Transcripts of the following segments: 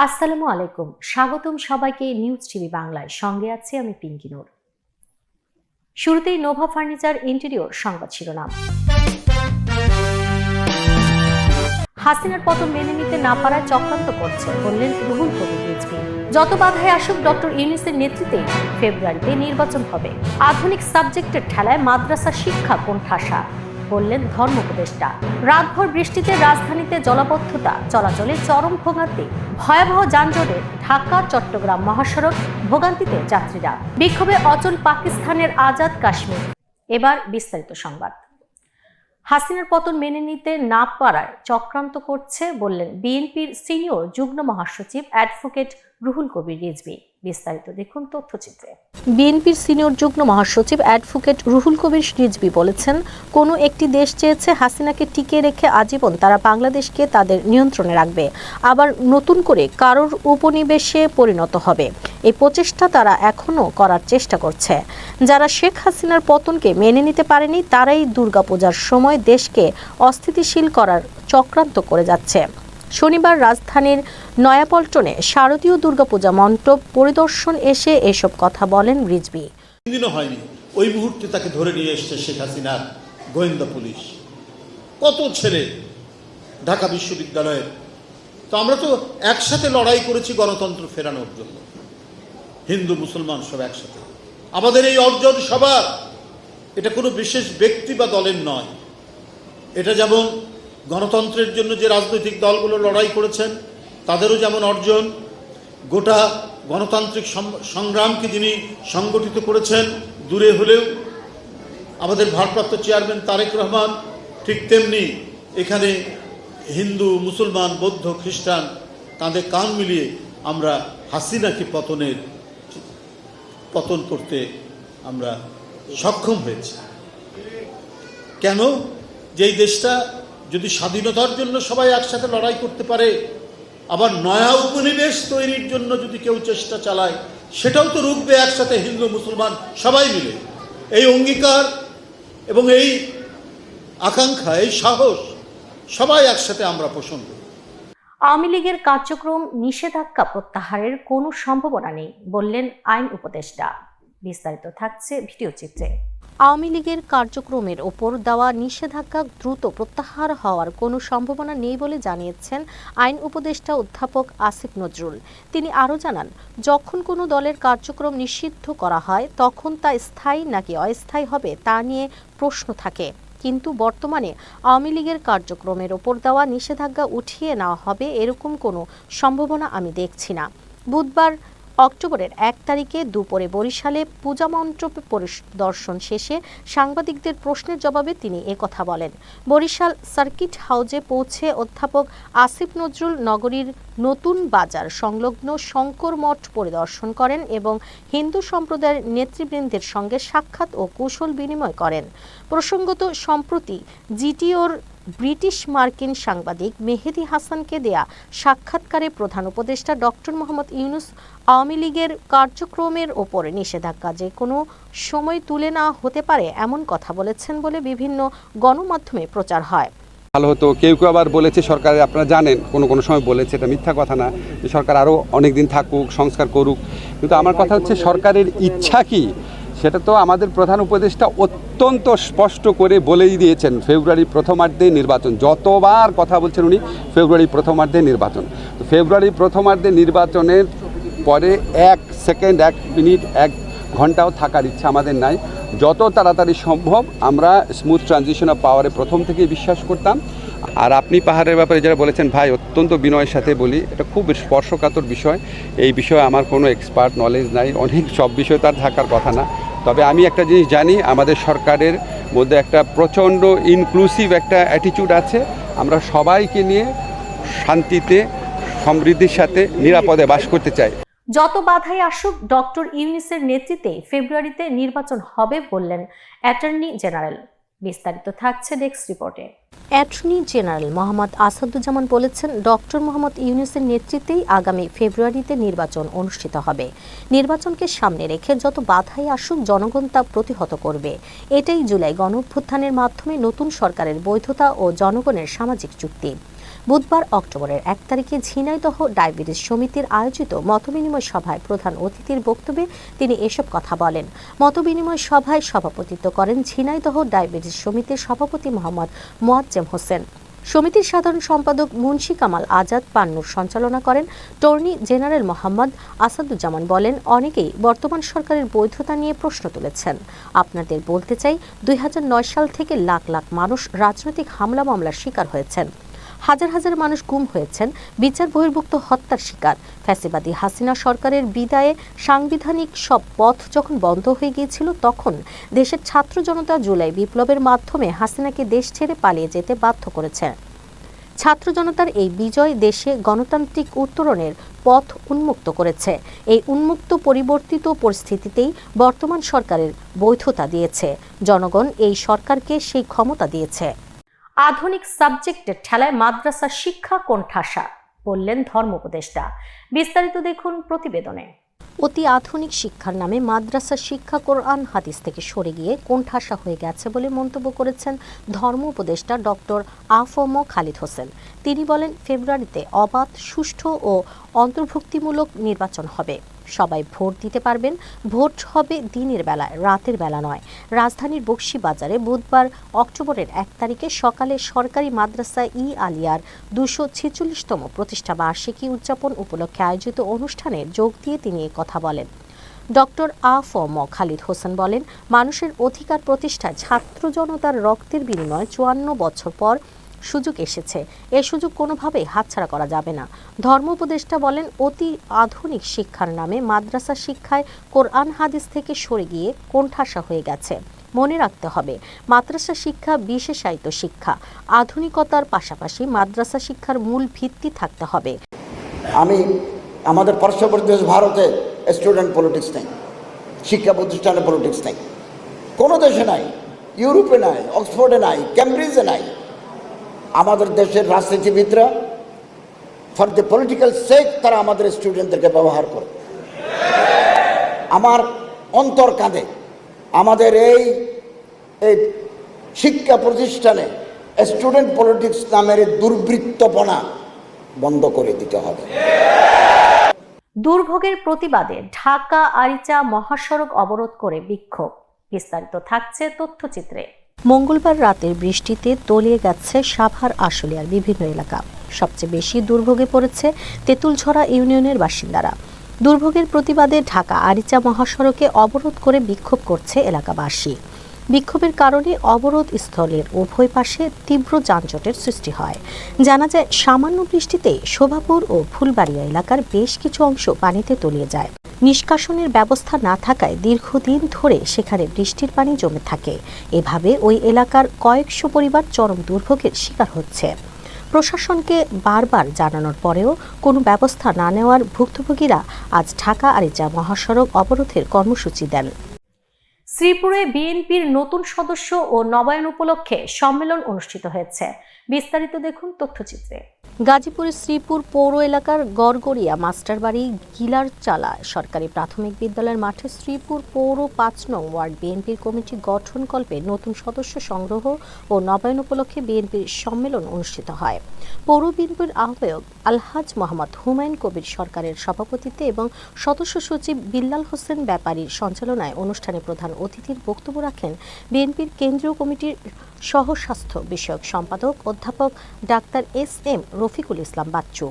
আসসালামু আলাইকুম। স্বাগতম সবাইকে নিউজ টিভি বাংলায়। সঙ্গে আছি আমি পিঙ্কি নূর। শুরুতেই নোভা ফার্নিচার ইন্টেরিয়র সংবাদ শিরোনাম। হাসিনার পতন মেনে নিতে না পারায় চক্রান্ত করছে, বললেন রুহুল কবির যত বাধায় আসুক, ডক্টর ইউনিসের নেতৃত্বে ফেব্রুয়ারিতে নির্বাচন হবে। আধুনিক সাবজেক্টের ঠেলায় মাদ্রাসা শিক্ষা কোণঠাসা বললেন ধর্ম উপদেষ্টা। রাতভর বৃষ্টিতে রাজধানীতে জলাবদ্ধতা চলাচলে চরম ভোগান্তি ভয়াবহ যানজটে ঢাকা, চট্টগ্রাম মহাসড়ক, ভোগান্তিতে যাত্রীরা। বিক্ষোভে অচল পাকিস্তানের আজাদ কাশ্মীর। এবার বিস্তারিত সংবাদ। হাসিনার পতন মেনে নিতে না পারায় চক্রান্ত করছে বললেন বিএনপির সিনিয়র যুগ্ম মহাসচিব অ্যাডভোকেট রুহুল কবির রিজভী। বিস্তারিত দেখুন তথ্যচিত্রে। বিএনপির সিনিয়র যুগ্ম মহাসচিব অ্যাডভোকেট রুহুল কবির রিজভী বলেছেন, কোনো একটি দেশ চেয়েছে হাসিনাকে টিকিয়ে রেখে আজীবন তারা বাংলাদেশকে তাদের নিয়ন্ত্রণে রাখবে। আবার নতুন করে কারোর উপনিবেশে পরিণত হবে। এই প্রচেষ্টা তারা এখনও করার চেষ্টা করছে। যারা শেখ হাসিনার পতনকে মেনে নিতে পারেনি, তারাই দুর্গাপূজার সময় দেশকে অস্থিতিশীল করার চক্রান্ত করে যাচ্ছে। শনিবার রাজধানীর নয়াপল্টনে শারদীয় দুর্গাপূজা মণ্ডপ পরিদর্শন এসে এসব কথা বলেন রিজভী দিনও হয়নি। ওই মুহূর্তে তাকে ধরে নিয়ে এসছে শেখ হাসিনার গোয়েন্দা পুলিশ। কত ছেলে ঢাকা বিশ্ববিদ্যালয়ের। তো আমরা তো একসাথে লড়াই করেছি গণতন্ত্র ফেরানোর জন্য। হিন্দু, মুসলমান সব একসাথে। আমাদের এই অর্জন সবার। এটা কোনো বিশেষ ব্যক্তি বা দলের নয়। এটা যেমন গণতন্ত্রের জন্য যে রাজনৈতিক দলগুলো লড়াই করেছেন, তাদেরও যেমন অর্জন, গোটা গণতান্ত্রিক সংগ্রামকে যিনি সংগঠিত করেছেন, দূরে হলেও আমাদের ভারপ্রাপ্ত চেয়ারম্যান তারেক রহমান ঠিক তেমনি এখানে হিন্দু, মুসলমান, বৌদ্ধ, খ্রিস্টান কাঁধে কান মিলিয়ে আমরা হাসিনাকে পতনের, পতন করতে আমরা সক্ষম হয়েছি। কেন? যেই দেশটা যদি স্বাধীনতার জন্য সবাই একসাথে লড়াই করতে পারে, আবার নয়া উপনিবেশ তৈরির জন্য যদি কেউ চেষ্টা চালায়, সেটাও তো রুখবে একসাথে হিন্দু, মুসলমান, সবাই মিলে। এই অঙ্গীকার এবং এই আকাঙ্ক্ষা, এই সাহস সবাই একসাথে আমরা পোষণ করি। আওয়ামী লীগের কার্যক্রম নিষেধাজ্ঞা প্রত্যাহারের কোনো সম্ভাবনা নেই, বললেন আইন উপদেষ্টা। বিস্তারিত থাকছে ভিডিও চিত্রে। আওয়ামী লীগের কার্যক্রমের ওপর দেওয়া নিষেধাজ্ঞা দ্রুত প্রত্যাহার হওয়ার কোনো সম্ভাবনা নেই বলে জানিয়েছেন আইন উপদেষ্টা অধ্যাপক আসিফ নজরুল। তিনি আরও জানান, যখন কোনো দলের কার্যক্রম নিষিদ্ধ করা হয়, তখন তা স্থায়ী নাকি অস্থায়ী হবে তা নিয়ে প্রশ্ন থাকে। কিন্তু বর্তমানে আওয়ামী লীগের কার্যক্রমের ওপর দেওয়া নিষেধাজ্ঞা উঠিয়ে নেওয়া হবে এরকম কোনো সম্ভাবনা আমি দেখছি না। বুধবার অক্টোবরের এক তারিখে দুপুরে বরিশালে পূজা মণ্ডপ পরিদর্শন শেষে সাংবাদিকদের প্রশ্নের জবাবে তিনি একথা বলেন। বরিশাল সার্কিট হাউজে পৌঁছে অধ্যাপক আসিফ নজরুল নগরীর নতুন বাজার সংলগ্ন শঙ্কর মঠ পরিদর্শন করেন এবং হিন্দু সম্প্রদায়ের নেতৃবৃন্দের সঙ্গে সাক্ষাৎ ও কৌশল বিনিময় করেন। প্রসঙ্গত, সম্প্রতি জিটিওর ব্রিটিশ মার্কিন সাংবাদিক মেহেদি হাসানকে দেয়া সাক্ষাৎকারে প্রধান উপদেষ্টা ডক্টর মোহাম্মদ ইউনুস আওয়ামী লীগের কার্যক্রমের ওপর নিষেধাজ্ঞা যে কোনো সময় তুলে না হতে পারে, এমন কথা বলেছেন বলে বিভিন্ন গণমাধ্যমে প্রচার হয়। ভালো হতো। কেউ কেউ আবার বলেছে সরকার আপনারা জানেন, কোনো কোনো সময় বলেছে, এটা মিথ্যা কথা না, যে সরকার আরও অনেক দিন থাকুক, সংস্কার করুক। কিন্তু আমার কথা হচ্ছে, সরকারের ইচ্ছা কি? সেটা তো আমাদের প্রধান উপদেষ্টা অত্যন্ত স্পষ্ট করে বলেই দিয়েছেন ফেব্রুয়ারি প্রথমার্ধে নির্বাচন। যতবার কথা বলছেন উনি ফেব্রুয়ারি প্রথমার্ধে নির্বাচন। তো ফেব্রুয়ারি প্রথমার্ধে নির্বাচনের পরে এক সেকেন্ড, এক মিনিট, এক ঘন্টাও থাকার ইচ্ছা আমাদের নাই। যত তাড়াতাড়ি সম্ভব আমরা স্মুথ ট্রানজিশন অফ পাওয়ারে প্রথম থেকেই বিশ্বাস করতাম। আর আপনি পাহাড়ের ব্যাপারে যারা বলেছেন, ভাই, অত্যন্ত বিনয়ের সাথে বলি, এটা খুব স্পর্শকাতর বিষয়। এই বিষয়ে আমার কোনো এক্সপার্ট নলেজ নাই, অনেক সব বিষয় তার থাকার কথা না। তবে আমি একটা জিনিস জানি, আমাদের সরকারের মধ্যে একটা প্রচণ্ড ইনক্লুসিভ একটা অ্যাটিটিউড আছে। আমরা সবাইকে নিয়ে শান্তিতে, সমৃদ্ধির সাথে নিরাপদে বাস করতে চাই। যত বাধাই আসুক, ডক্টর ইউনিসের নেতৃত্বে ফেব্রুয়ারিতে নির্বাচন হবে বললেন অ্যাটর্নি জেনারেল। বিস্তারিত থাকছে ডেস্ক রিপোর্টে। অ্যাটর্নি জেনারেল মোহাম্মদ আসাদুজ্জামান বলেছেন, ডক্টর মোহাম্মদ ইউনুসের নেতৃত্বেই আগামী ফেব্রুয়ারিতে নির্বাচন অনুষ্ঠিত হবে। নির্বাচনকে সামনে রেখে যত বাধাই আসুক, জনগণ তা প্রতিহত করবে। এটাই জুলাই গণঅভ্যুত্থানের মাধ্যমে নতুন সরকারের বৈধতা ও জনগণের সামাজিক চুক্তি। বুধবার অক্টোবরের এক তারিখে ঝিনাইদহ ডায়াবেটিস সমিতির আয়োজিত মতবিনিময় সভায় প্রধান অতিথির বক্তব্যে তিনি এসব কথা বলেন। মতবিনিময় সভায় সভাপতিত্ব করেন ঝিনাইদহ ডায়াবেটিস সমিতির সভাপতি মোহাম্মদ মোয়াজ্জেম হোসেন। সমিতির সাধারণ সম্পাদক মুন্সি কামাল আজাদ পান্নুর সঞ্চালনা করেন। টর্নি জেনারেল মোহাম্মদ আসাদুজ্জামান বলেন, অনেকেই বর্তমান সরকারের বৈধতা নিয়ে প্রশ্ন তুলেছেন। আপনাদের বলতে চাই, দুই হাজার নয় সাল থেকে লাখ লাখ মানুষ রাজনৈতিক হামলা মামলার শিকার হয়েছেন। হাজার হাজার মানুষ গুম হয়েছেন, বিচার বহির্ভুক্ত হত্যার শিকার। ফ্যাসিবাদী হাসিনা সরকারের বিদায়ে সাংবিধানিক সব পথ যখন বন্ধ হয়ে গিয়েছিল, তখন দেশের ছাত্র জনতা জুলাই বিপ্লবের মাধ্যমে হাসিনাকে দেশ ছেড়ে পালিয়ে যেতে বাধ্য করেছে। ছাত্র জনতার এই বিজয় দেশে গণতান্ত্রিক উত্তরণের পথ উন্মুক্ত করেছে। এই উন্মুক্ত পরিবর্তিত পরিস্থিতিতেই বর্তমান সরকারের বৈধতা দিয়েছে। জনগণ এই সরকারকে সেই ক্ষমতা দিয়েছে। আধুনিক সাবজেক্টের ঠেলায় মাদ্রাসা শিক্ষা কোণঠাসা, বললেন ধর্ম উপদেষ্টা। বিস্তারিত দেখুন প্রতিবেদনে। অতি আধুনিক শিক্ষার নামে মাদ্রাসা শিক্ষা কোরআন হাদিস থেকে সরে গিয়ে কোণঠাসা হয়ে গেছে বলে মন্তব্য করেছেন ধর্ম উপদেষ্টা ডক্টর আফম খালিদ হোসেন। তিনি বলেন, ফেব্রুয়ারিতে অবাধ, সুষ্ঠু ও অন্তর্ভুক্তিমূলক নির্বাচন হবে। সবাই ভোট দিতে পারবেন। ভোট হবে দিনের বেলায়, রাতের বেলা নয়। রাজধানীর বক্সি বাজারে বুধবার, অক্টোবরের এক তারিখে সকালে সরকারি মাদ্রাসা ই আলিয়ার দুশো ছেচল্লিশতম প্রতিষ্ঠা বার্ষিকী উদযাপন উপলক্ষে আয়োজিত অনুষ্ঠানে যোগ দিয়ে তিনি কথা বলেন। ডক্টর আ ফ ম খালিদ হোসেন বলেন, মানুষের অধিকার প্রতিষ্ঠায় ছাত্র জনতার রক্তের বিনিময়ে চুয়ান্ন বছর পর সুযোগ এসেছে। এ সুযোগ কোনোভাবেই হাতছাড়া করা যাবে না। ধর্ম উপদেষ্টা বলেন, অতি আধুনিক শিক্ষার নামে মাদ্রাসা শিক্ষায় কোরআন হাদিস থেকে সরে গিয়ে কোণঠাসা হয়ে গেছে। মনে রাখতে হবে, মাদ্রাসা শিক্ষা বিশেষায়িত শিক্ষা। আধুনিকতার পাশাপাশি মাদ্রাসা শিক্ষার মূল ভিত্তি থাকতে হবে। আমি আমাদের পার্শ্ববর্তী দেশ ভারতে স্টুডেন্ট পলিটিক্স নেই, শিক্ষা প্রতিষ্ঠানে পলিটিক্স নেই। কোনো দেশে নাই, ইউরোপে নাই, অক্সফোর্ডে নাই ক্যামব্রিজে নাই। আমাদের দেশের রাজনীতিবিদরা ফর দ্য পলিটিক্যাল সেক তারা আমাদের স্টুডেন্টদেরকে ব্যবহার করে। আমার অন্তর কাঁদে আমাদের এই এই শিক্ষা প্রতিষ্ঠানে স্টুডেন্ট পলিটিক্স নামের দুর্বৃত্তপনা বন্ধ করে দিতে হবে। দুর্ভোগের প্রতিবাদে ঢাকা, আরিচা, মহাসড়ক অবরোধ করে বিক্ষোভ। বিস্তারিত থাকছে তথ্যচিত্রে। মঙ্গলবার রাতের বৃষ্টিতে তলিয়ে গেছে সাভার, আশুলিয়ার বিভিন্ন এলাকা। সবচেয়ে বেশি দুর্ভোগে পড়েছে তেঁতুলঝরা ইউনিয়নের বাসিন্দারা। দুর্ভোগের প্রতিবাদে ঢাকা আরিচা মহাসড়কে অবরোধ করে বিক্ষোভ করছে এলাকাবাসী। বিক্ষোভের কারণে অবরোধ স্থলের উভয় পাশে তীব্র যানজটের সৃষ্টি হয়। জানা যায়, সামান্য বৃষ্টিতে শোভাপুর ও ফুলবাড়িয়া এলাকার বেশ কিছু অংশ পানিতে তলিয়ে যায়। নিষ্কাশনের ব্যবস্থা না থাকায় দীর্ঘদিন ধরে সেখানে বৃষ্টির পানি জমে থাকে। এভাবে ওই এলাকার কয়েকশো পরিবার চরম দুর্ভোগের শিকার হচ্ছে। প্রশাসনকে বারবার জানানোর পরেও কোনো ব্যবস্থা না নেওয়ার ভুক্তভোগীরা আজ ঢাকা আরিচা মহাসড়ক অবরোধের কর্মসূচি দেন। শ্রীপুরে বিএনপির নতুন সদস্য ও নবায়ন উপলক্ষে সম্মেলন অনুষ্ঠিত হয়েছে। বিস্তারিত দেখুন তথ্যচিত্রে। গাজীপুরের শ্রীপুর পৌর এলাকার গড়গড়িয়া মাস্টারবাড়ি গিলার চালা সরকারি প্রাথমিক বিদ্যালয়ের মাঠে শ্রীপুর পৌর পাঁচ নং ওয়ার্ড বিএনপির কমিটি গঠনকল্পে নতুন সদস্য সংগ্রহ ও নবায়ন উপলক্ষে বিএনপির সম্মেলন অনুষ্ঠিত হয়। পৌর বিএনপির আহ্বায়ক আলহাজ মোহাম্মদ হুমায়ুন কবির সরকারের সভাপতিত্বে এবং সদস্য সচিব বিল্লাল হোসেন ব্যাপারীর সঞ্চালনায় অনুষ্ঠানে প্রধান অতিথির বক্তব্য রাখেন বিএনপির কেন্দ্রীয় কমিটির সহস্বাস্থ্য বিষয়ক সম্পাদক অধ্যাপক doctor S M Rafiqul Islam Bachchu.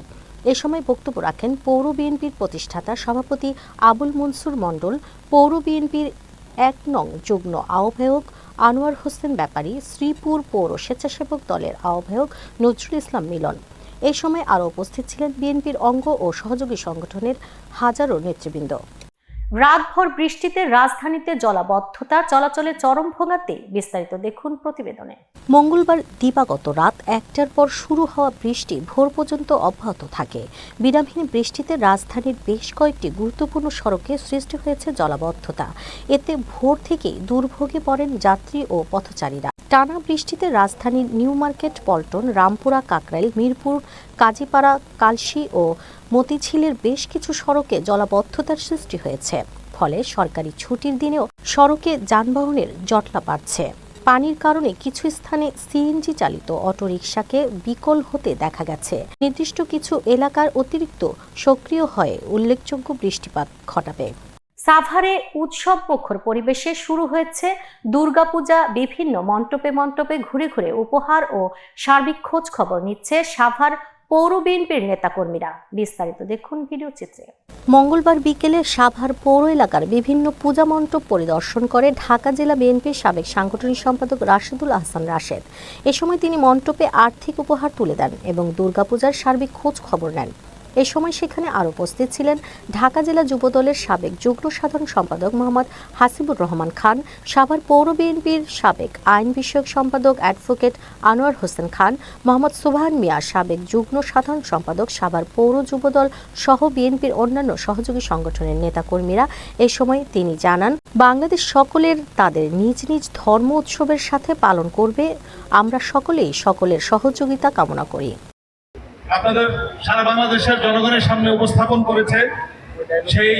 এ সময় বক্তব্য রাখেন পৌর বিএনপির প্রতিষ্ঠাতা সভাপতি আবুল মনসুর মণ্ডল, পৌর বিএনপির এক নং যুগ্ম আহ্বায়ক আনোয়ার হোসেন ব্যাপারী, শ্রীপুর পৌর স্বেচ্ছাসেবক দলের আহ্বায়ক নজরুল ইসলাম মিলন। এই সময় আরও উপস্থিত ছিলেন বিএনপির অঙ্গ ও সহযোগী সংগঠনের হাজারো নেতৃবৃন্দ। রাতভর বৃষ্টিতে রাজধানীতে জলাবদ্ধতা, চলাচলে চরম ভোগাতে বিস্তারিত দেখুন প্রতিবেদনে। মঙ্গলবার দিবাগত রাত একটার পর শুরু হওয়া বৃষ্টি ভোর পর্যন্ত অব্যাহত থাকে। বিরামহীন বৃষ্টিতে রাজধানীর বেশ কয়েকটি গুরুত্বপূর্ণ সড়কে সৃষ্টি হয়েছে জলাবদ্ধতা। এতে ভোর থেকেই দুর্ভোগে পড়েন যাত্রী ও পথচারীরা। টানা বৃষ্টিতে রাজধানীর নিউ মার্কেট, পল্টন, রামপুরা, কাকরাইল, মিরপুর, কাজীপাড়া, কালশি ও মতিঝিলের বেশ কিছু সড়কে জলাবদ্ধতার সৃষ্টি হয়েছে। ফলে সরকারি ছুটির দিনেও সড়কে যানবাহনের জটলা বাড়ছে। পানির কারণে কিছু স্থানে সিএনজি চালিত অটোরিকশাকে বিকল হতে দেখা গেছে। নির্দিষ্ট কিছু এলাকার অতিরিক্ত সক্রিয় হয়ে উল্লেখযোগ্য বৃষ্টিপাত ঘটাবে। সাভারে উৎসব মুখর পরিবেশে শুরু হয়েছে দুর্গাপূজা, বিভিন্ন মণ্ডপে মণ্ডপে ঘুরে ঘুরে উপহার ও সার্বিক খোঁজ খবর নিচ্ছে সাভার পৌর বিএনপির নেতাকর্মীরা। বিস্তারিত দেখুন ভিডিও চিত্রে। মঙ্গলবার বিকেলে সাভার পৌর এলাকার বিভিন্ন পূজা মণ্ডপ পরিদর্শন করে ঢাকা জেলা বিএনপির সাবেক সাংগঠনিক সম্পাদক রাশেদুল আহসান রাশেদ। এ সময় তিনি মণ্ডপে আর্থিক উপহার তুলে দেন এবং দুর্গাপূজার সার্বিক খোঁজ খবর নেন। এ সময় সেখানে আরও উপস্থিত ছিলেন ঢাকা জেলা যুবদলের সাবেক যুগ্ম সাধারণ সম্পাদক মোহাম্মদ হাসিবুর রহমান খান, সাভার পৌর বিএনপির সাবেক আইন বিষয়ক সম্পাদক অ্যাডভোকেট আনোয়ার হোসেন খান, মোহাম্মদ সুবহান মিয়া, সাবেক যুগ্ম সাধারণ সম্পাদক সাভার পৌর যুবদল সহ বিএনপির অন্যান্য সহযোগী সংগঠনের নেতাকর্মীরা এ সময় তিনি জানান, বাংলাদেশ সকলের তাদের নিজ নিজ ধর্ম উৎসবের সাথে পালন করবে, আমরা সকলেই সকলের সহযোগিতা কামনা করি। আপনাদের সারা বাংলাদেশের জনগণের সামনে উপস্থাপন করেছে। সেই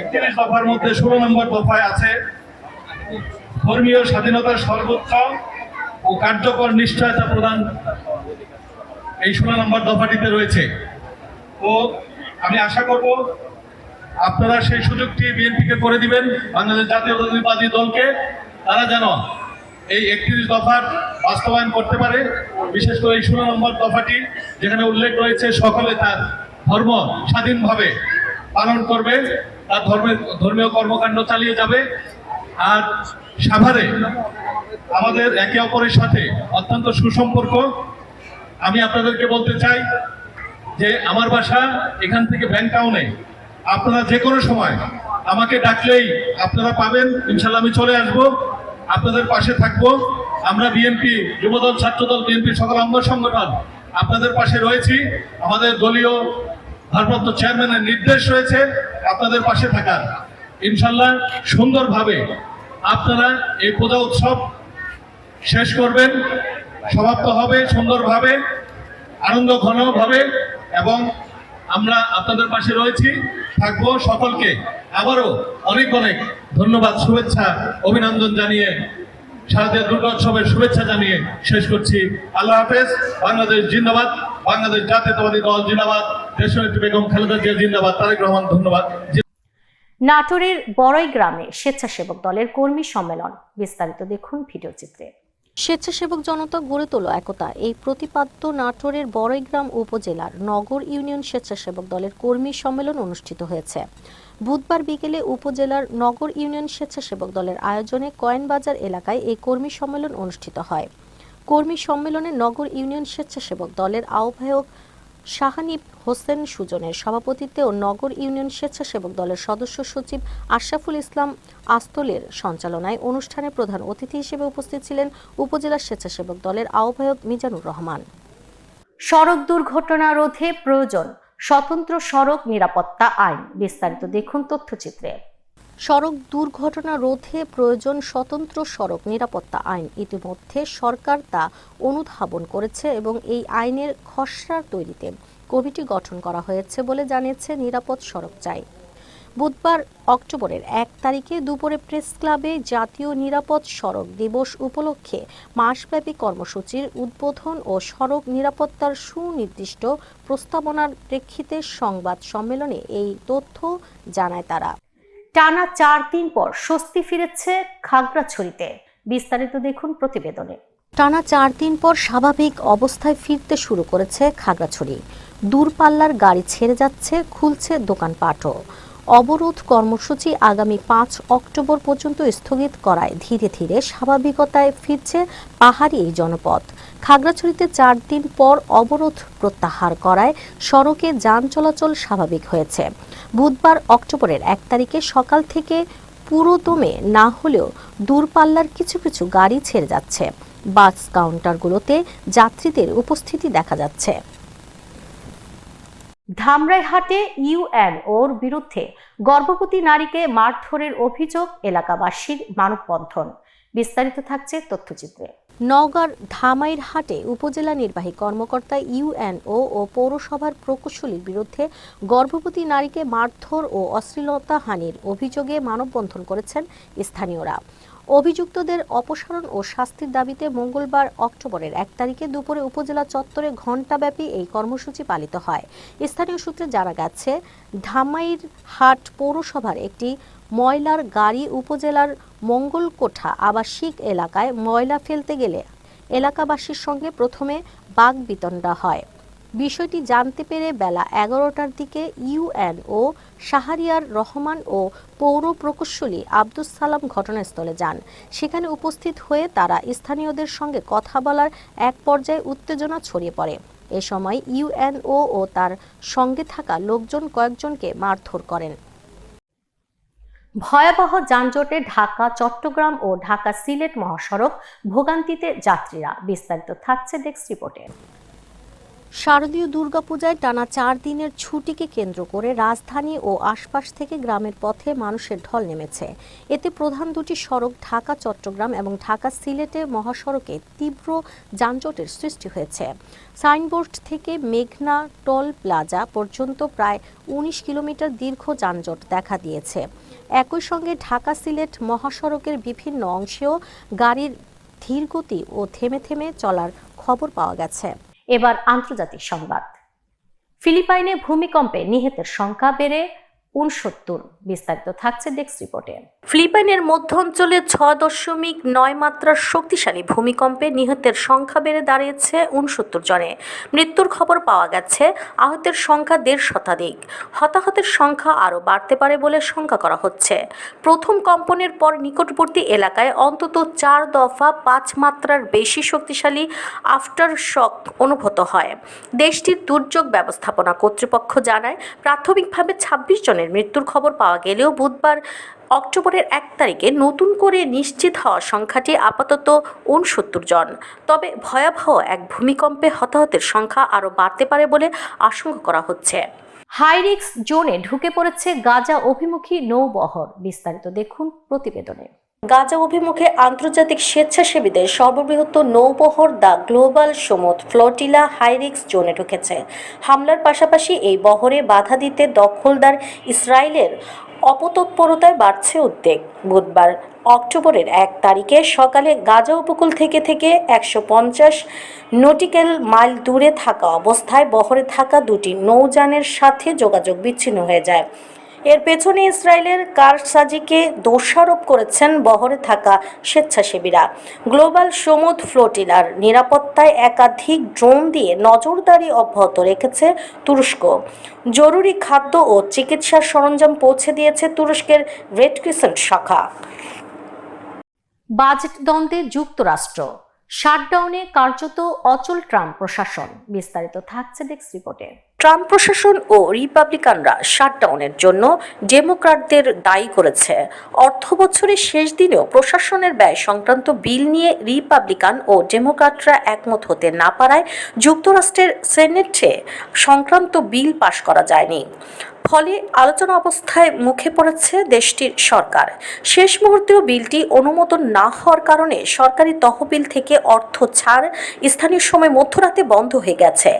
একত্রিশ দফার মধ্যে ষোলো নম্বর দফায় আছে ধর্মীয় স্বাধীনতার সর্বোচ্চ ও কার্যকর নিশ্চয়তা প্রদান এই ষোলো নম্বর দফাটিতে রয়েছে। ও আমি আশা করব আপনারা সেই সুযোগটি বিএনপিকে করে দিবেন, বাংলাদেশ জাতীয়তাবাদী দলকে। তারা যেন এই একত্রিশ দফার বাস্তবায়ন করতে পারে। বিশেষ করে এই ষোলো নম্বর দফাটি, যেখানে উল্লেখ রয়েছে সকলে তার ধর্ম স্বাধীনভাবে পালন করবে, তার ধর্মের ধর্মীয় কর্মকাণ্ড চালিয়ে যাবে। আর সাভারে আমাদের একে অপরের সাথে অত্যন্ত সুসম্পর্ক। আমি আপনাদেরকে বলতে চাই যে আমার বাসা এখান থেকে ব্যাংক টাউনে। আপনারা যে কোনো সময় আমাকে ডাকলেই আপনারা পাবেন। ইনশাল্লাহ আমি চলে আসব। আপনাদের পাশে থাকব। আমরা বিএনপি, যুবদল, ছাত্রদল, বিএনপি সকল অঙ্গ সংগঠন আপনাদের পাশে রয়েছি। আমাদের দলীয় ভারপ্রাপ্ত চেয়ারম্যানের নির্দেশ রয়েছে আপনাদের পাশে থাকার। ইনশাল্লাহ সুন্দরভাবে আপনারা এই পূজা উৎসব শেষ করবেন, সমাপ্ত হবে সুন্দরভাবে, আনন্দ ঘনভাবে, এবং আমরা আপনাদের পাশে রয়েছি, থাকব সকলকে। আবারও অনেক অনেক ধন্যবাদ শুভেচ্ছা অভিনন্দন জানিয়ে শারদীয় দুর্গা উৎসবের শুভেচ্ছা জানিয়ে শেষ করছি। আল্লাহ হাফেজ বাংলাদেশ জিন্দাবাদ বাংলাদেশ জাতীয়তাবাদী দল জিন্দাবাদ দেশনেত্রী বেগম খালেদা জিয়া জিন্দাবাদ তারেক রহমান ধন্যবাদ। নাটোরের বড়ই গ্রামে স্বেচ্ছাসেবক দলের কর্মী সম্মেলন। বিস্তারিত দেখুন ভিডিও চিত্রে। স্বেচ্ছাসেবক জনতা গড়ে তোলো একতা। এই প্রতিপাদ্য নাটোরের বড়ইগ্রাম উপজেলার নগর ইউনিয়ন স্বেচ্ছাসেবক দলের কর্মী সম্মেলন অনুষ্ঠিত হয়েছে। বুধবার বিকেলে উপজেলার নগর ইউনিয়ন স্বেচ্ছাসেবক দলের আয়োজনে কয়েনবাজার এলাকায় এই কর্মী সম্মেলন অনুষ্ঠিত হয়। কর্মী সম্মেলনে নগর ইউনিয়ন স্বেচ্ছাসেবক দলের আহ্বায়ক শাহানিব হোসেন সুজনের সভাপতিত্বে ও নগর ইউনিয়ন স্বেচ্ছাসেবক দলের সদস্য সচিব আশরাফুল ইসলাম আস্তলের সঞ্চালনায় অনুষ্ঠানে প্রধান অতিথি হিসেবে উপস্থিত ছিলেন উপজেলা স্বেচ্ছাসেবক দলের আহ্বায়ক মিজানুর রহমান। সড়ক দুর্ঘটনা রোধে প্রয়োজন স্বতন্ত্র সড়ক নিরাপত্তা আইন, বিস্তারিত দেখুন তথ্যচিত্রে। সড়ক দুর্ঘটনা রোধে প্রয়োজন স্বতন্ত্র সড়ক নিরাপত্তা আইন। ইতিমধ্যে সরকার তা অনুধাবন করেছে এবং এই আইনের খসড়া তৈরিতে কমিটি গঠন করা হয়েছে বলে জানিয়েছে নিরাপদ সড়ক চাই। বুধবার, অক্টোবরের এক তারিখে দুপুরে প্রেস ক্লাবে জাতীয় নিরাপদ সড়ক দিবস উপলক্ষে মাসব্যাপী কর্মসূচির উদ্বোধন ও সড়ক নিরাপত্তার সুনির্দিষ্ট প্রস্তাবনার প্রেক্ষিতে সংবাদ সম্মেলনে এই তথ্য জানায় তারা। টানা চার দিন পর স্বস্তি ফিরেছে খাগড়াছড়িতে। বিস্তারিত দেখুন প্রতিবেদনে। টানা চার দিন পর স্বাভাবিক অবস্থায় ফিরতে শুরু করেছে খাগড়াছড়ি। দূরপাল্লার গাড়ি ছেড়ে যাচ্ছে, খুলছে দোকানপাটও। অবরোধ কর্মসূচি আগামী পাঁচ অক্টোবর পর্যন্ত স্থগিত করায় ধীরে ধীরে স্বাভাবিকতায় ফিরছে পাহাড়ি এই জনপদ। খাগড়াছড়িতে চার দিন পর অবরোধ প্রত্যাহার করায় সড়কে যান চলাচল স্বাভাবিক হয়েছে। বুধবার অক্টোবরের এক তারিখে সকাল থেকে পুরোদমে না হলেও দূরপাল্লার কিছু কিছু গাড়ি ছেড়ে যাচ্ছে। বাস কাউন্টারগুলোতে যাত্রীদের উপস্থিতি দেখা যাচ্ছে। ধামরাইহাটে ইউএনওর বিরুদ্ধে গর্ভবতী নারীকে মারধরের অভিযোগ এলাকাবাসীর মানববন্ধন। বিস্তারিত থাকছে তথ্যচিত্রে। নওগাঁর ধামাইর হাটে উপজেলা নির্বাহী কর্মকর্তা ইউএনও ও পৌরসভার প্রকৌশলীর বিরুদ্ধে গর্ভবতী নারীকে মারধর ও অশ্লীলতা হানির অভিযোগে মানববন্ধন করেছেন স্থানীয়রা। অভিযুক্তদের অপসারণ ও শাস্তির দাবিতে মঙ্গলবার অক্টোবরের এক তারিখে দুপুরে উপজেলা চত্বরে ঘণ্টাব্যাপী এই কর্মসূচি পালিত হয়। স্থানীয় সূত্রে জানা গেছে ধামাইর হাট পৌরসভার একটি ময়লার গাড়ি উপজেলার মঙ্গলকোঠা আবাসিক এলাকায় ময়লা ফেলতে গেলে এলাকাবাসীর সঙ্গে প্রথমে বাঘ বিতণ্ডা হয়। বিষয়টি জানতে পেরে বেলা এগারোটার দিকে ইউএনও শাহরিয়ার রহমান ও পৌর প্রকৌশলী আব্দুস সালাম ঘটনাস্থলে যান। সেখানে উপস্থিত হয়ে তারা স্থানীয়দের সঙ্গে কথা বলার এক পর্যায়ে উত্তেজনা ছড়িয়ে পড়ে। এ সময় ইউএনও ও তার সঙ্গে থাকা লোকজন কয়েকজনকে মারধর করেন। ভয়াবহ যানজটে ঢাকা, চট্টগ্রাম ও ঢাকা সিলেট মহাসড়ক ভোগান্তিতে যাত্রীরা। বিস্তারিত থাকছে ডেস্ক রিপোর্টে। শারদীয় দুর্গাপূজায় টানা চার দিনের ছুটিকে কেন্দ্র করে রাজধানী ও আশপাশ থেকে গ্রামের পথে মানুষের ঢল নেমেছে। এতে প্রধান দুটি সড়ক ঢাকা, চট্টগ্রাম এবং ঢাকা সিলেটে মহাসড়কে তীব্র যানজটের সৃষ্টি হয়েছে। সাইনবোর্ড থেকে মেঘনা টোল প্লাজা পর্যন্ত প্রায় উনিশ কিলোমিটার দীর্ঘ যানজট দেখা দিয়েছে। একই সঙ্গে ঢাকা সিলেট মহাসড়কের বিভিন্ন অংশেও গাড়ির ধীরগতি ও থেমে থেমে চলার খবর পাওয়া গেছে। এবার আন্তর্জাতিক সংবাদ। ফিলিপাইনে ভূমিকম্পে নিহতের সংখ্যা বেড়ে উনসত্তর বিস্তারিত থাকছে ডেস্ক রিপোর্টে ফিলিপাইনের মধ্য অঞ্চলে ছ দশমিক নয় মাত্রার শক্তিশালী ভূমিকম্পে নিহতের সংখ্যা বেড়ে দাঁড়িয়েছে উনসত্তর জনে। মৃত্যুর খবর পাওয়া গেছে আহতের সংখ্যা দেড় শতাধিক। হতাহতের সংখ্যা আরও বাড়তে পারে বলে শঙ্কা করা হচ্ছে। প্রথম কম্পনের পর নিকটবর্তী এলাকায় অন্তত চার দফা পাঁচ মাত্রার বেশি শক্তিশালী আফটার শক অনুভূত হয়। দেশটির দুর্যোগ ব্যবস্থাপনা কর্তৃপক্ষ জানায়, প্রাথমিকভাবে ছাব্বিশ জনের মৃত্যুর খবর পাওয়া গেলেও বুধবার অক্টোবরের এক তারিখে নতুন করে নিশ্চিত হওয়া সংখ্যাটি আপাতত উনসত্তর জন। তবে ভয়াবহ এক ভূমিকম্পে হতাহতের সংখ্যা আরও বাড়তে পারে বলে আশঙ্কা করা হচ্ছে। হাইরিক্স জোনে ঢুকে পড়েছে গাজা অভিমুখী নৌবহর। বিস্তারিত দেখুন প্রতিবেদনে। গাজা অভিমুখে আন্তর্জাতিক স্বেচ্ছাসেবীদের সর্ববৃহৎ নৌবহর দ্য গ্লোবাল সমুদ ফ্লোটিলা হাইরিক্স জোনে ঢুকেছে। হামলার পাশাপাশি এই বহরে বাধা দিতে দখলদার ইসরায়েলের অপতৎপরতায় বাড়ছে উদ্বেগ। বুধবার অক্টোবরের এক তারিখে সকালে গাজা উপকূল থেকে থেকে একশো পঞ্চাশ নটিক্যাল মাইল দূরে থাকা অবস্থায় বহরে থাকা দুটি নৌযানের সাথে যোগাযোগ বিচ্ছিন্ন হয়ে যায়। এর পেছনে ইসরায়েলের কারসাজিকে দোষারোপ করেছেন বহরে থাকা স্বেচ্ছাসেবীরা। গ্লোবাল সমুদ ফ্লোটিলার নিরাপত্তায় একাধিক ড্রোন দিয়ে নজরদারি অব্যাহত রেখেছে তুরস্ক। জরুরি খাদ্য ও চিকিৎসার সরঞ্জাম পৌঁছে দিয়েছে তুরস্কের রেড ক্রিসেন্ট শাখা। বাজেট দ্বন্দ্বে যুক্তরাষ্ট্র। শাটডাউনে কার্যত অচল ট্রাম্প প্রশাসন। বিস্তারিত থাকছে ডেস্ক রিপোর্টে। ট্রাম্প প্রশাসন ও রিপাবলিকানরা শাটডাউনের জন্য ডেমোক্রাটদের দায়ী করেছে। অর্থ বছরের শেষ দিনেও প্রশাসনের ব্যয় সংক্রান্ত বিল নিয়ে রিপাবলিকান ও ডেমোক্রাটরা একমত হতে না পারায় যুক্তরাষ্ট্রের সেনেটে সংক্রান্ত বিল পাশ করা যায়নি। ফলে আলোচনা অবস্থায় মুখে পড়েছে দেশটির সরকার। শেষ মুহূর্তেও বিলটি অনুমোদন না হওয়ার কারণে সরকারি তহবিল থেকে অর্থ ছাড় স্থানীয় সময় মধ্যরাতে বন্ধ হয়ে গেছে।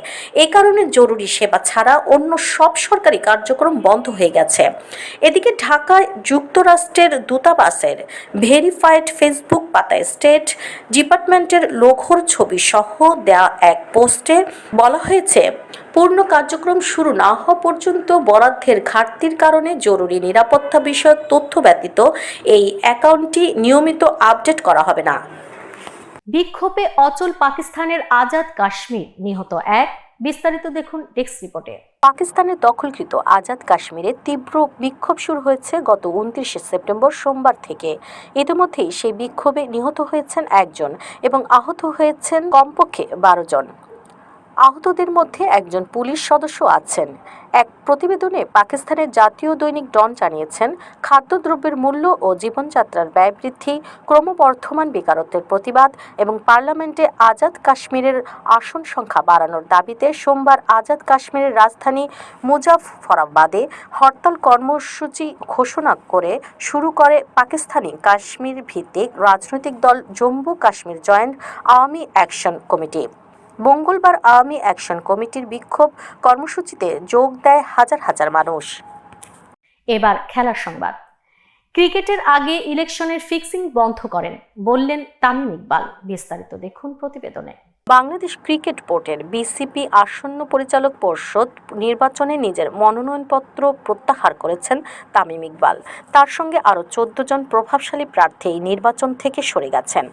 এ কারণে জরুরি সেবা ছাড়া অন্য সব সরকারি কার্যক্রম বন্ধ হয়ে গেছে। এদিকে ঢাকায় যুক্তরাষ্ট্রের দূতাবাসের ভেরিফাইড ফেসবুক পাতায় স্টেট ডিপার্টমেন্টের লোঘোর ছবি সহ দেয়া এক পোস্টে বলা হয়েছে পূর্ণ কার্যক্রম শুরু না হওয়া পর্যন্ত বরাদ্দের ঘাটতির কারণে জরুরি নিরাপত্তা বিষয়ক তথ্য ব্যতীত এই অ্যাকাউন্টটি নিয়মিত আপডেট করা হবে না। বিক্ষোভে অচল পাকিস্তানের আজাদ কাশ্মীর নিহত এক। বিস্তারিত দেখুন ডেস্ক রিপোর্টে। পাকিস্তানের দখলকৃত আজাদ কাশ্মীরে তীব্র বিক্ষোভ শুরু হয়েছে গত উনত্রিশে সেপ্টেম্বর সোমবার থেকে। ইতিমধ্যেই সেই বিক্ষোভে নিহত হয়েছেন একজন এবং আহত হয়েছেন কমপক্ষে বারো জন। আহতদের মধ্যে একজন পুলিশ সদস্য আছেন। এক প্রতিবেদনে পাকিস্তানের জাতীয় দৈনিক ডন জানিয়েছেন, খাদ্যদ্রব্যের মূল্য ও জীবনযাত্রার ব্যয় বৃদ্ধি, ক্রমবর্ধমান বেকারত্বের প্রতিবাদ এবং পার্লামেন্টে আজাদ কাশ্মীরের আসন সংখ্যা বাড়ানোর দাবিতে সোমবার আজাদ কাশ্মীরের রাজধানী মুজাফফরাবাদে হরতাল কর্মসূচি ঘোষণা করে শুরু করে পাকিস্তানি কাশ্মীর ভিত্তিক রাজনৈতিক দল Jammu Kashmir joint Awami action committee. মঙ্গলবার আওয়ামী অ্যাকশন কমিটির বিক্ষোভ কর্মসূচিতে যোগ দেয় হাজার হাজার মানুষ। এবার খেলার সংবাদ। ক্রিকেটের আগে ইলেকশনের ফিক্সিং বন্ধ করেন, বললেন তামিম ইকবাল। বিস্তারিত দেখুন প্রতিবেদনে। বাংলাদেশ ক্রিকেট বোর্ডের বিসিপি আসন্ন পরিচালক পর্ষদ নির্বাচনে নিজের মনোনয়নপত্র প্রত্যাহার করেছেন তামিম ইকবাল। তার সঙ্গে আরও চোদ্দ জন প্রভাবশালী প্রার্থী এই নির্বাচন থেকে সরে গেছেন।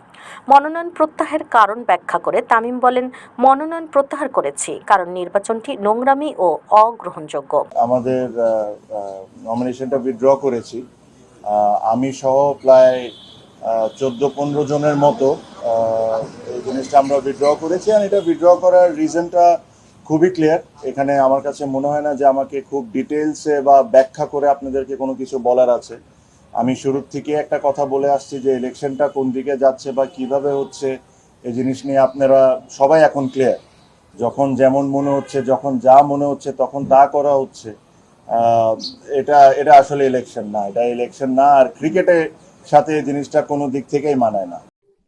মনোনয়ন প্রত্যাহারের কারণ ব্যাখ্যা করে তামিম বলেন, মনোনয়ন প্রত্যাহার করেছি কারণ নির্বাচনটি নোংরামি ও অগ্রহণযোগ্য। আমাদের নমিনেশনটা করেছি। আমি সহ প্রায় চোদ্দ, পনেরো জনের মতো এই জিনিসটা আমরা উইথড্র করেছি আর এটা উইথড্র করার রিজনটা খুবই ক্লিয়ার এখানে আমার কাছে মনে হয় না যে আমাকে খুব ডিটেলসে বা ব্যাখ্যা করে আপনাদেরকে কোনো কিছু বলার আছে। আমি শুরুর থেকে একটা কথা বলে আসছি যে ইলেকশনটা কোন দিকে যাচ্ছে বা কীভাবে হচ্ছে এই জিনিস নিয়ে আপনারা সবাই এখন ক্লিয়ার যখন যেমন মনে হচ্ছে, যখন যা মনে হচ্ছে, তখন তা করা হচ্ছে। এটা এটা আসলে ইলেকশন না। এটা ইলেকশন না আর ক্রিকেটের সাথে এই জিনিসটা কোনো দিক থেকেই মানায় না।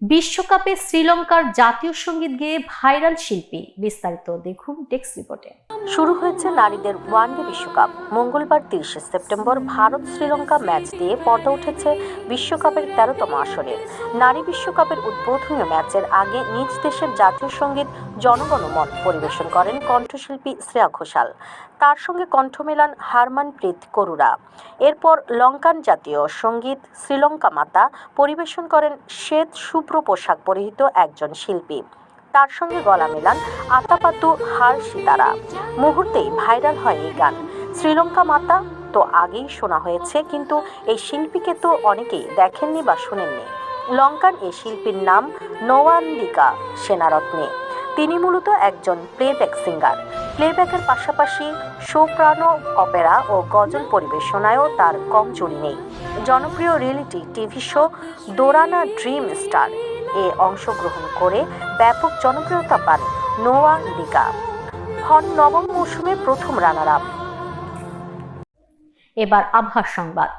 বিশ্বকাপে শ্রীলঙ্কার জাতীয় সংগীত গেয়ে ভাইরাল শিল্পী বিস্তারিত দেখুন টেক্স রিপোর্টে। শুরু হয়েছে নারীদের ওয়ানডে বিশ্বকাপ। মঙ্গলবার তিরিশে সেপ্টেম্বর ভারত শ্রীলঙ্কা ম্যাচ দিয়ে পর্দা উঠেছে বিশ্বকাপের তেরোতম আসরের নারী বিশ্বকাপের উদ্বোধনীয় ম্যাচের আগে নিজ দেশের জাতীয় সংগীত জনগণমন পরিবেশন করেন কণ্ঠশিল্পী শ্রেয়া ঘোষাল। তার সঙ্গে কণ্ঠ মেলান হারমানপ্রীত করুরা এরপর লঙ্কান জাতীয় সংগীত শ্রীলঙ্কা মাতা পরিবেশন করেন শ্বেত শুভ্র পোশাক পরিহিত একজন শিল্পী। তার সঙ্গে গলা মেলান আতাপাতু হার সিতারা। মুহূর্তেই ভাইরাল হয় এই গান। শ্রীলঙ্কা মাতা তো আগেই শোনা হয়েছে, কিন্তু এই শিল্পীকে তো অনেকেই দেখেননি বা শোনেননি। লঙ্কান এই শিল্পীর নাম নোয়ান্দিকা সেনারত্নে। তিনি মূলত একজন প্লেব্যাক সিঙ্গার প্লেব্যাকের পাশাপাশি সোপ্রানো অপেরা ও গজল পরিবেশনায়ও তার কম জুড়ি নেই। জনপ্রিয় রিয়েলিটি টিভি শো দোরানা ড্রিম স্টার এ অংশগ্রহণ করে ব্যাপক জনপ্রিয়তা পান নোয়া লিগা হন নবম মৌসুমে প্রথম রানার আপ এবার আবহাওয়া সংবাদ।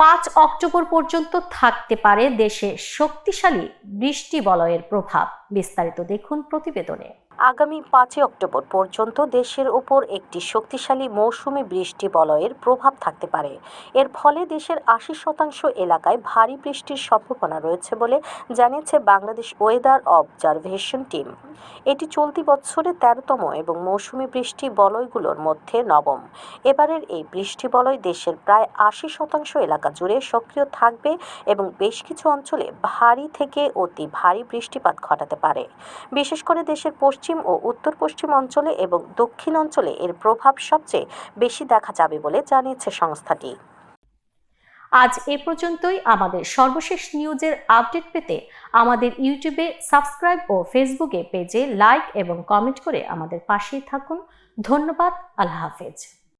পাঁচ অক্টোবর পর্যন্ত থাকতে পারে দেশে শক্তিশালী বৃষ্টি বলয়ের প্রভাব। বিস্তারিত দেখুন প্রতিবেদনে। আগামী পাঁচই অক্টোবর পর্যন্ত দেশের ওপর একটি শক্তিশালী মৌসুমি বৃষ্টি বলয়ের প্রভাব থাকতে পারে। এর ফলে দেশের আশি শতাংশ এলাকায় ভারী বৃষ্টির সম্ভাবনা রয়েছে বলে জানিয়েছে বাংলাদেশ ওয়েদার অবজারভেশন টিম। এটি চলতি বছরে তেরোতম এবং মৌসুমি বৃষ্টি বলয়গুলোর মধ্যে নবম। এবারের এই বৃষ্টি বলয় দেশের প্রায় আশি শতাংশ এলাকা জুড়ে সক্রিয় থাকবে এবং বেশ কিছু অঞ্চলে ভারী থেকে অতি ভারী বৃষ্টিপাত ঘটাতে পারে। বিশেষ করে দেশের পশ্চিম ও উত্তর পশ্চিম অঞ্চলে এবং দক্ষিণ অঞ্চলে এর প্রভাব সবচেয়ে বেশি দেখা যাবে বলে জানিয়েছে সংস্থাটি। আজ এ পর্যন্তই। আমাদের সর্বশেষ নিউজের আপডেট পেতে আমাদের ইউটিউবে সাবস্ক্রাইব ও ফেসবুকে পেজে লাইক এবং কমেন্ট করে আমাদের পাশেই থাকুন। ধন্যবাদ। আল্লাহ হাফেজ।